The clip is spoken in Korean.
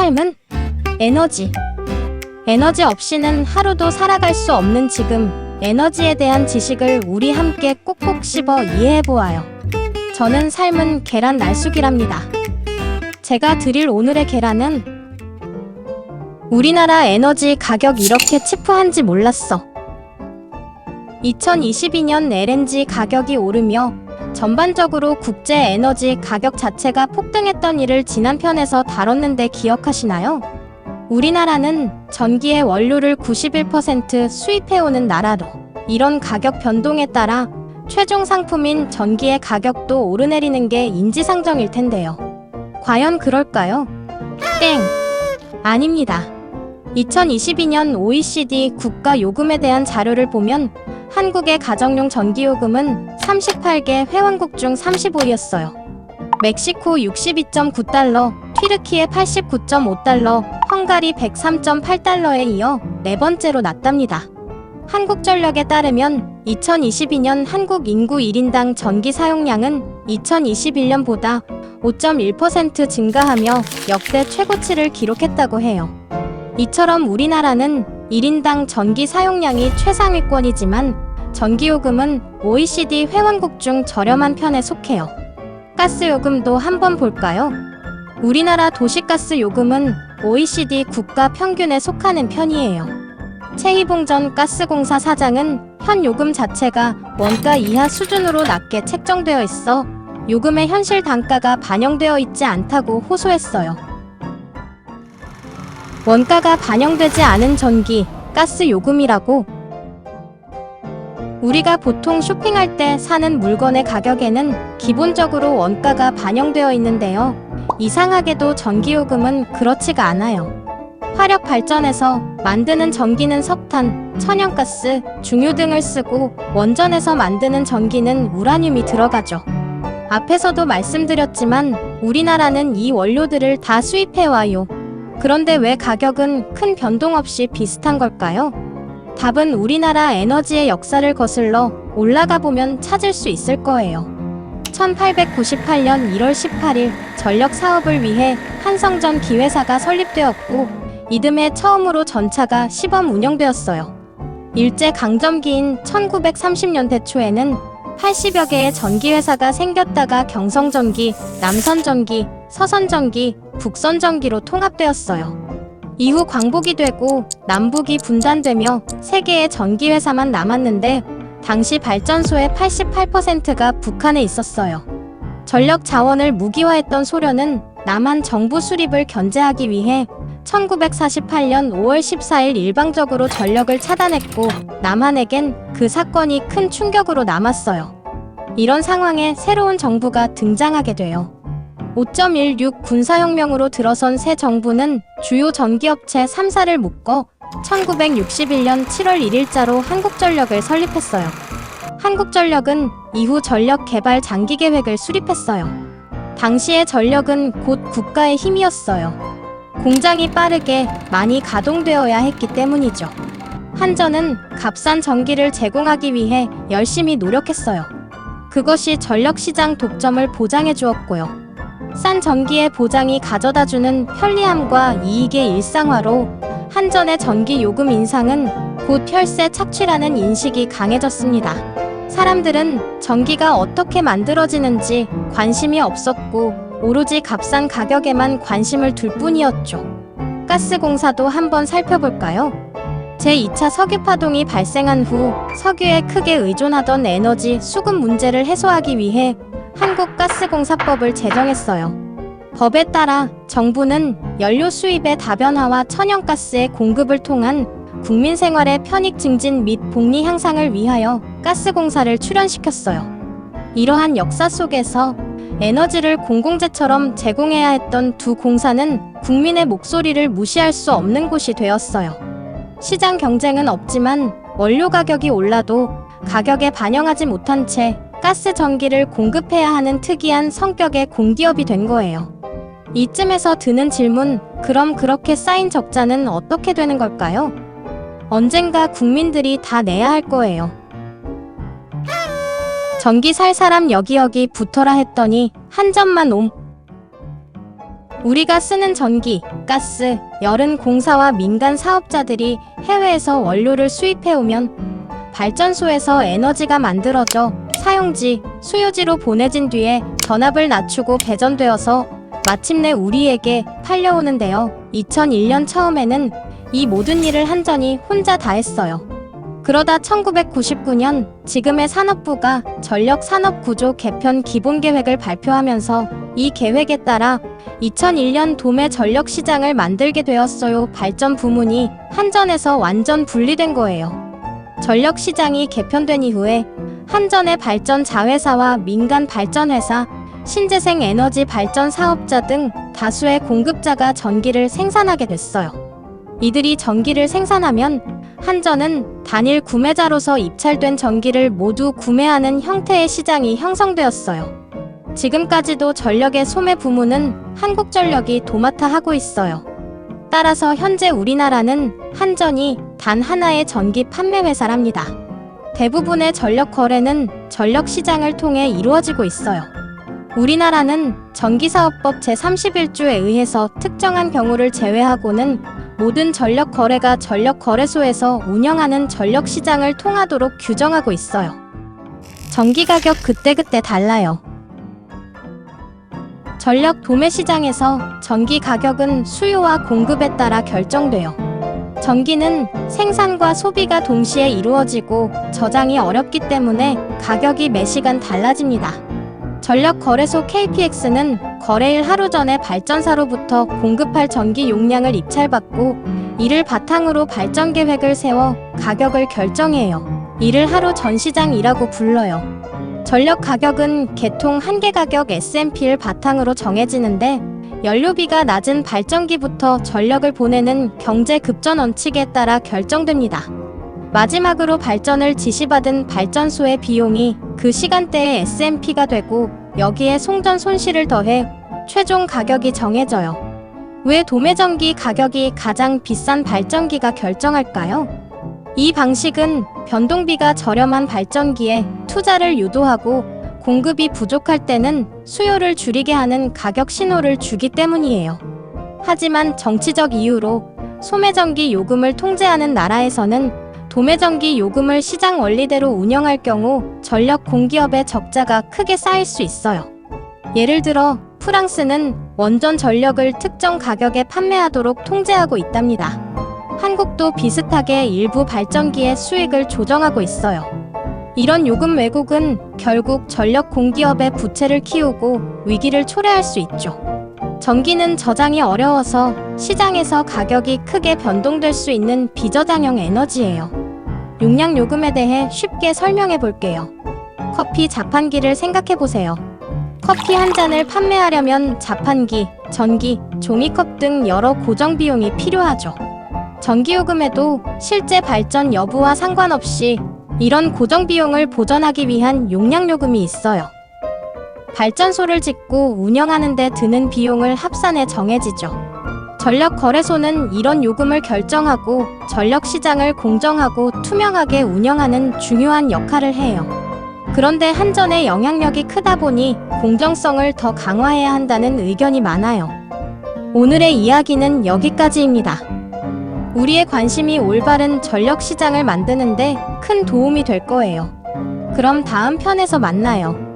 삶은 에너지. 에너지 없이는 하루도 살아갈 수 없는 지금, 에너지에 대한 지식을 우리 함께 꼭꼭 씹어 이해해 보아요. 저는 삶은 계란 날쑥이랍니다. 제가 드릴 오늘의 계란은 우리나라 에너지 가격 이렇게 치프한지 몰랐어. 2022년 LNG 가격이 오르며 전반적으로 국제 에너지 가격 자체가 폭등했던 일을 지난 편에서 다뤘는데 기억하시나요? 우리나라는 전기의 원료를 91% 수입해오는 나라로 이런 가격 변동에 따라 최종 상품인 전기의 가격도 오르내리는 게 인지상정일 텐데요. 과연 그럴까요? 땡! 아닙니다. 2022년 OECD 국가 요금에 대한 자료를 보면 한국의 가정용 전기요금은 38개 회원국 중 35위였어요. 멕시코 62.9달러, 튀르키예 89.5달러, 헝가리 103.8달러에 이어 네 번째로 낮답니다. 한국전력에 따르면 2022년 한국 인구 1인당 전기 사용량은 2021년보다 5.1% 증가하며 역대 최고치를 기록했다고 해요. 이처럼 우리나라는 1인당 전기 사용량이 최상위권이지만 전기요금은 OECD 회원국 중 저렴한 편에 속해요. 가스요금도 한번 볼까요? 우리나라 도시가스 요금은 OECD 국가 평균에 속하는 편이에요. 최희봉 전 가스공사 사장은 현 요금 자체가 원가 이하 수준으로 낮게 책정되어 있어 요금의 현실 단가가 반영되어 있지 않다고 호소했어요. 원가가 반영되지 않은 전기, 가스 요금이라고 우리가 보통 쇼핑할 때 사는 물건의 가격에는 기본적으로 원가가 반영되어 있는데요. 이상하게도 전기요금은 그렇지가 않아요. 화력 발전에서 만드는 전기는 석탄, 천연가스, 중유 등을 쓰고 원전에서 만드는 전기는 우라늄이 들어가죠. 앞에서도 말씀드렸지만 우리나라는 이 원료들을 다 수입해와요. 그런데 왜 가격은 큰 변동 없이 비슷한 걸까요? 답은 우리나라 에너지의 역사를 거슬러 올라가 보면 찾을 수 있을 거예요. 1898년 1월 18일 전력 사업을 위해 한성전 기회사가 설립되었고 이듬해 처음으로 전차가 시범 운영되었어요. 일제 강점기인 1930년대 초에는 80여 개의 전기회사가 생겼다가 경성전기, 남선전기, 서선전기, 북선전기로 통합되었어요. 이후 광복이 되고 남북이 분단되며 세 개의 전기회사만 남았는데 당시 발전소의 88%가 북한에 있었어요. 전력 자원을 무기화했던 소련은 남한 정부 수립을 견제하기 위해 1948년 5월 14일 일방적으로 전력을 차단했고 남한에겐 그 사건이 큰 충격으로 남았어요. 이런 상황에 새로운 정부가 등장하게 돼요. 5.16 군사혁명으로 들어선 새 정부는 주요 전기업체 3사를 묶어 1961년 7월 1일자로 한국전력을 설립했어요. 한국전력은 이후 전력 개발 장기 계획을 수립했어요. 당시의 전력은 곧 국가의 힘이었어요. 공장이 빠르게 많이 가동되어야 했기 때문이죠. 한전은 값싼 전기를 제공하기 위해 열심히 노력했어요. 그것이 전력시장 독점을 보장해 주었고요. 싼 전기의 보장이 가져다주는 편리함과 이익의 일상화로 한전의 전기 요금 인상은 곧 혈세 착취라는 인식이 강해졌습니다. 사람들은 전기가 어떻게 만들어지는지 관심이 없었고 오로지 값싼 가격에만 관심을 둘 뿐이었죠. 가스공사도 한번 살펴볼까요? 제2차 석유 파동이 발생한 후 석유에 크게 의존하던 에너지 수급 문제를 해소하기 위해 한국가스공사법을 제정했어요. 법에 따라 정부는 연료 수입의 다변화와 천연가스의 공급을 통한 국민 생활의 편익 증진 및 복리 향상을 위하여 가스공사를 출연시켰어요. 이러한 역사 속에서 에너지를 공공재처럼 제공해야 했던 두 공사는 국민의 목소리를 무시할 수 없는 곳이 되었어요. 시장 경쟁은 없지만 원료 가격이 올라도 가격에 반영하지 못한 채 가스 전기를 공급해야 하는 특이한 성격의 공기업이 된 거예요. 이쯤에서 드는 질문, 그럼 그렇게 쌓인 적자는 어떻게 되는 걸까요? 언젠가 국민들이 다 내야 할 거예요. 전기 살 사람 여기 여기 붙어라 했더니 한 점만 옴. 우리가 쓰는 전기, 가스, 열은 공사와 민간 사업자들이 해외에서 원료를 수입해오면 발전소에서 에너지가 만들어져 사용지, 수요지로 보내진 뒤에 전압을 낮추고 배전되어서 마침내 우리에게 팔려오는데요. 2001년 처음에는 이 모든 일을 한전이 혼자 다 했어요. 그러다 1999년 지금의 산업부가 전력 산업 구조 개편 기본 계획을 발표하면서 이 계획에 따라 2001년 도매 전력 시장을 만들게 되었어요. 발전 부문이 한전에서 완전 분리된 거예요. 전력 시장이 개편된 이후에 한전의 발전 자회사와 민간 발전회사, 신재생 에너지 발전 사업자 등 다수의 공급자가 전기를 생산하게 됐어요. 이들이 전기를 생산하면 한전은 단일 구매자로서 입찰된 전기를 모두 구매하는 형태의 시장이 형성되었어요. 지금까지도 전력의 소매 부문은 한국전력이 도맡아 하고 있어요. 따라서 현재 우리나라는 한전이 단 하나의 전기 판매 회사랍니다. 대부분의 전력 거래는 전력 시장을 통해 이루어지고 있어요. 우리나라는 전기사업법 제31조에 의해서 특정한 경우를 제외하고는 모든 전력 거래가 전력 거래소에서 운영하는 전력 시장을 통하도록 규정하고 있어요. 전기 가격 그때그때 달라요. 전력 도매 시장에서 전기 가격은 수요와 공급에 따라 결정돼요. 전기는 생산과 소비가 동시에 이루어지고 저장이 어렵기 때문에 가격이 매시간 달라집니다. 전력 거래소 KPX는 거래일 하루 전에 발전사로부터 공급할 전기 용량을 입찰받고 이를 바탕으로 발전 계획을 세워 가격을 결정해요. 이를 하루 전 시장이라고 불러요. 전력 가격은 개통 한계 가격 S&P를 바탕으로 정해지는데 연료비가 낮은 발전기부터 전력을 보내는 경제 급전 원칙에 따라 결정됩니다. 마지막으로 발전을 지시받은 발전소의 비용이 그 시간대의 S&P가 되고 여기에 송전 손실을 더해 최종 가격이 정해져요. 왜 도매전기 가격이 가장 비싼 발전기가 결정할까요? 이 방식은 변동비가 저렴한 발전기에 투자를 유도하고 공급이 부족할 때는 수요를 줄이게 하는 가격 신호를 주기 때문이에요. 하지만 정치적 이유로 소매전기 요금을 통제하는 나라에서는 도매전기 요금을 시장 원리대로 운영할 경우 전력 공기업의 적자가 크게 쌓일 수 있어요. 예를 들어 프랑스는 원전 전력을 특정 가격에 판매하도록 통제하고 있답니다. 한국도 비슷하게 일부 발전기의 수익을 조정하고 있어요. 이런 요금 왜곡은 결국 전력 공기업의 부채를 키우고 위기를 초래할 수 있죠. 전기는 저장이 어려워서 시장에서 가격이 크게 변동될 수 있는 비저장형 에너지예요. 용량 요금에 대해 쉽게 설명해 볼게요. 커피 자판기를 생각해 보세요. 커피 한 잔을 판매하려면 자판기, 전기, 종이컵 등 여러 고정 비용이 필요하죠. 전기요금에도 실제 발전 여부와 상관없이 이런 고정 비용을 보전하기 위한 용량 요금이 있어요. 발전소를 짓고 운영하는 데 드는 비용을 합산해 정해지죠. 전력 거래소는 이런 요금을 결정하고 전력 시장을 공정하고 투명하게 운영하는 중요한 역할을 해요. 그런데 한전의 영향력이 크다 보니 공정성을 더 강화해야 한다는 의견이 많아요. 오늘의 이야기는 여기까지입니다. 우리의 관심이 올바른 전력 시장을 만드는데 큰 도움이 될 거예요. 그럼 다음 편에서 만나요.